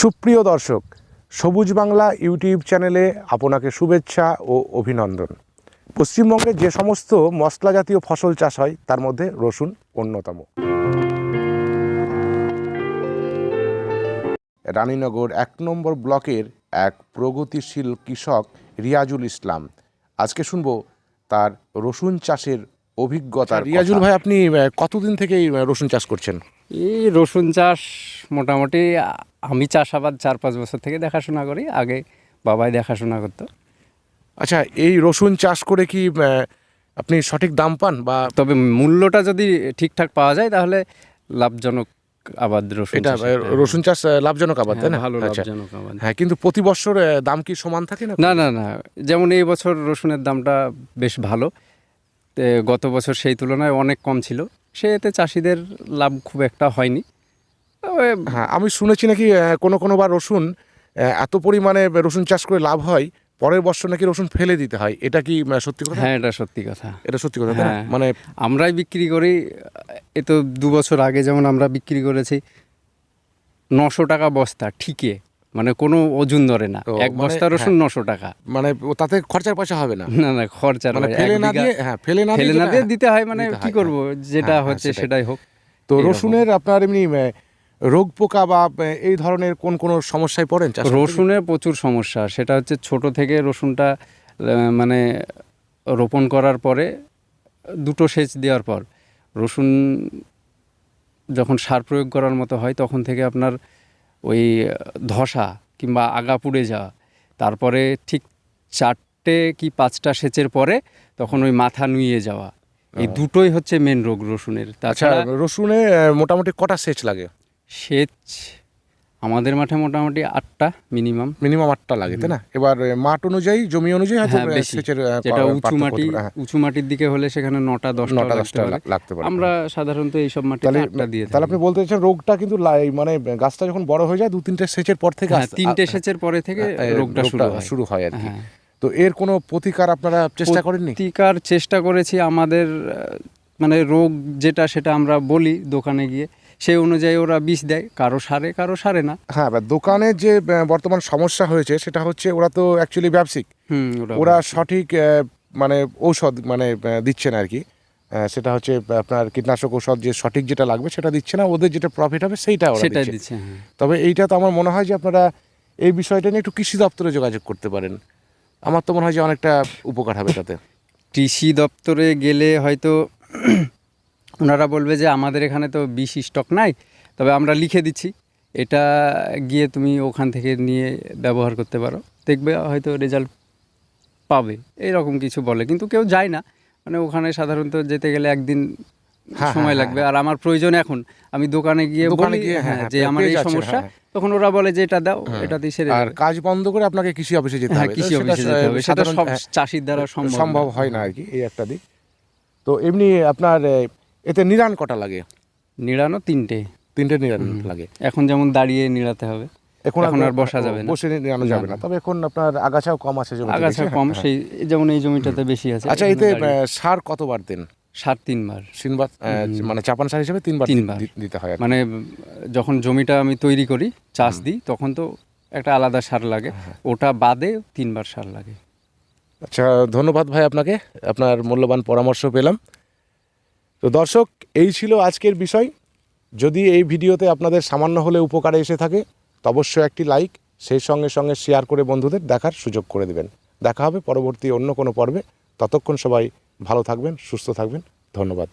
সুপ্রিয় দর্শক সবুজ বাংলা ইউটিউব চ্যানেলে আপনাকে শুভেচ্ছা ও অভিনন্দন। পশ্চিমবঙ্গে যে সমস্ত মশলা জাতীয় ফসল চাষ হয় তার মধ্যে রসুন অন্যতম। রানীনগর এক নম্বর ব্লকের এক প্রগতিশীল কৃষক রিয়াজুল ইসলাম। আজকে শুনব তার রসুন চাষের অভিজ্ঞতা রিয়াজুল ভাই আপনি কতদিন থেকে এই, রসুন চাষ করছেন? এই রসুন চাষ মোটামুটি আমি চাষাবাদ চার পাঁচ বছর থেকে দেখাশোনা করি আগে বাবাই দেখাশোনা করতো। আচ্ছা এই রসুন চাষ করে কি আপনি সঠিক দাম পান বা তবে মূল্যটা যদি ঠিকঠাক পাওয়া যায় তাহলে লাভজনক আবাদ রসুন এটা রসুন চাষ লাভজনক আবাদ তাই না? হ্যাঁ, ভালো আচ্ছা। লাভজনক আবাদ। হ্যাঁ কিন্তু প্রতি বছর দাম কি সমান থাকে না? না না না। যেমন এই বছর রসুনের দামটা বেশ ভালো। গত বছর সেই তুলনায় অনেক কম ছিল। সে এতে চাষিদের লাভ খুব একটা হয়নি। হ্যাঁ আমি শুনেছি নাকি কোনো কোনো বার রসুন এত পরিমাণে রসুন চাষ করে লাভ হয় পরের বছর নাকি রসুন ফেলে দিতে হয়। এটা কি সত্যি কথা? হ্যাঁ এটা সত্যি কথা। এটা সত্যি কথা হ্যাঁ। মানে আমরাই বিক্রি করি এ তো দু বছর আগে যেমন আমরা বিক্রি করেছি নশো টাকা বস্তা ঠিকে মানে কোনো ওজন ধরে না। এক মানে- বস্তা রসুন নশো টাকা। মানে তাতে খরচার পয়সা হবে না? না না খরচার মানে ফেলে না দিয়ে হ্যাঁ ফেলে না ফেলে দিয়ে না দিয়ে দিতে হয় মানে কি হয়, করব? যেটা হ্যাঁ, হচ্ছে সেটাই। হোক। তো রসুনের আপনার এমনি রোগ পোকা বা এই ধরনের কোন কোন সমস্যায় পড়েন রসুনের প্রচুর সমস্যা। সেটা হচ্ছে ছোট থেকে রসুনটা মানে রোপণ করার পরে দুটো সেচ দেওয়ার পর রসুন যখন সার প্রয়োগ করার মতো হয় তখন থেকে আপনার ওই ধসা কিংবা আগা পুড়ে যাওয়া। তারপরে ঠিক চারটে কি পাঁচটা সেচের পরে তখন ওই মাথা নুয়ে যাওয়া। এই দুটোই হচ্ছে মেন রোগ রসুনের। আচ্ছা তাছাড়া রসুনে মোটামুটি কটা সেচ লাগে? সেচ আমাদের মাঠে মোটামুটি আটটা মিনিমাম মিনিমাম আটটা লাগে তাই না? এবার মাঠ অনুযায়ী জমি অনুযায়ী হ্যাঁ। সেচের যেটা উঁচু মাটি হ্যাঁ। উঁচু মাটির দিকে হলে সেখানে নটা দশটা নটা দশটা লাগতে পারে আমরা সাধারণত এইসব মাঠে আটটা দিয়ে তাহলে আপনি বলতে চাইছেন রোগটা কিন্তু মানে গাছটা যখন বড় হয়ে যায় দু তিনটে সেচের পর থেকে হ্যাঁ তিনটে সেচের পরে থেকে রোগটা শুরু হয়। হয় আর কি। হ্যাঁ। তো এর কোনো প্রতিকার আপনারা চেষ্টা করেননি? প্রতিকার চেষ্টা করেছি আমাদের মানে রোগ যেটা সেটা আমরা বলি দোকানে গিয়ে। সেই অনুযায়ী ওরা বিষ দেয়। কারও সারে কারও সারে না। হ্যাঁ এবার দোকানে যে বর্তমান সমস্যা হয়েছে সেটা হচ্ছে ওরা তো অ্যাকচুয়ালি ব্যবসায়িক। হুম ওরা সঠিক মানে ঔষধ মানে দিচ্ছে না আর কি সেটা হচ্ছে আপনার কীটনাশক ঔষধ যে সঠিক যেটা লাগবে সেটা দিচ্ছে না। ওদের যেটা প্রফিট হবে সেইটা ওরা সেটাই দিচ্ছে। দিচ্ছে হ্যাঁ। তবে এইটা তো আমার মনে হয় যে আপনারা এই বিষয়টা নিয়ে একটু কৃষি দপ্তরে যোগাযোগ করতে পারেন। আমার তো মনে হয় যে অনেকটা উপকার হবে তাতে কৃষি দপ্তরে গেলে হয়তো ওনারা বলবে যে আমাদের এখানে তো বিষ স্টক নাই তবে আমরা লিখে দিচ্ছি। এটা গিয়ে তুমি ওখান থেকে নিয়ে ব্যবহার করতে পারো। দেখবে হয়তো রেজাল্ট পাবে। এরকম কিছু বলে কিন্তু কেউ যায় না। মানে ওখানে সাধারণত যেতে গেলে একদিন হ্যাঁ, সময় হ্যাঁ, লাগবে। আর আমার প্রয়োজন এখন আমি দোকানে গিয়ে বলি হ্যাঁ, হ্যাঁ, হ্যাঁ, যে আমার এই সমস্যা। হ্যাঁ। তখন ওরা বলে যে এটা দাও এটা দিয়ে সেরে আর কাজ বন্ধ করে আপনাকে কৃষি অফিসে যেতে হ্যাঁ হবে। কৃষি অফিসে যেতে হবে। সেটা সব হ্যাঁ, চাষির দ্বারা সম্ভব হয় না আর কি এই একটা দিক। তো এমনি আপনার এতে নিরান কটা লাগে? নিড়ানো তিনটে। তিনটে নিরান লাগে। এখন যেমন দাঁড়িয়ে নিড়াতে হবে এখন এখন আর বসা যাবে না। বসে নিরানো যাবে না। তবে এখন আপনার আগাছাও কম আছে জমিতে আগাছা কম হ্যাঁ। সেই যেমন এই জমিটাতে বেশি আছে আচ্ছা এতে সার কতবার দেন? সার তিনবার। তিনবার মানে চাপান সার হিসেবে তিনবার তিনবার। দিতে হয় মানে যখন জমিটা আমি তৈরি করি চাষ দিই তখন তো একটা আলাদা সার লাগে। হ্যাঁ, ওটা বাদে তিনবার সার লাগে। আচ্ছা ধন্যবাদ ভাই আপনাকে। আপনার মূল্যবান পরামর্শ পেলাম। তো দর্শক, এই ছিল আজকের বিষয়। যদি এই ভিডিওতে আপনাদের সামান্য হলে উপকারে এসে থাকে, তো অবশ্যই একটি লাইক, সেই সঙ্গে সঙ্গে শেয়ার করে বন্ধুদের দেখার সুযোগ করে দেবেন। দেখা হবে পরবর্তী অন্য কোনো পর্বে। ততক্ষণ সবাই ভালো থাকবেন, সুস্থ থাকবেন। ধন্যবাদ।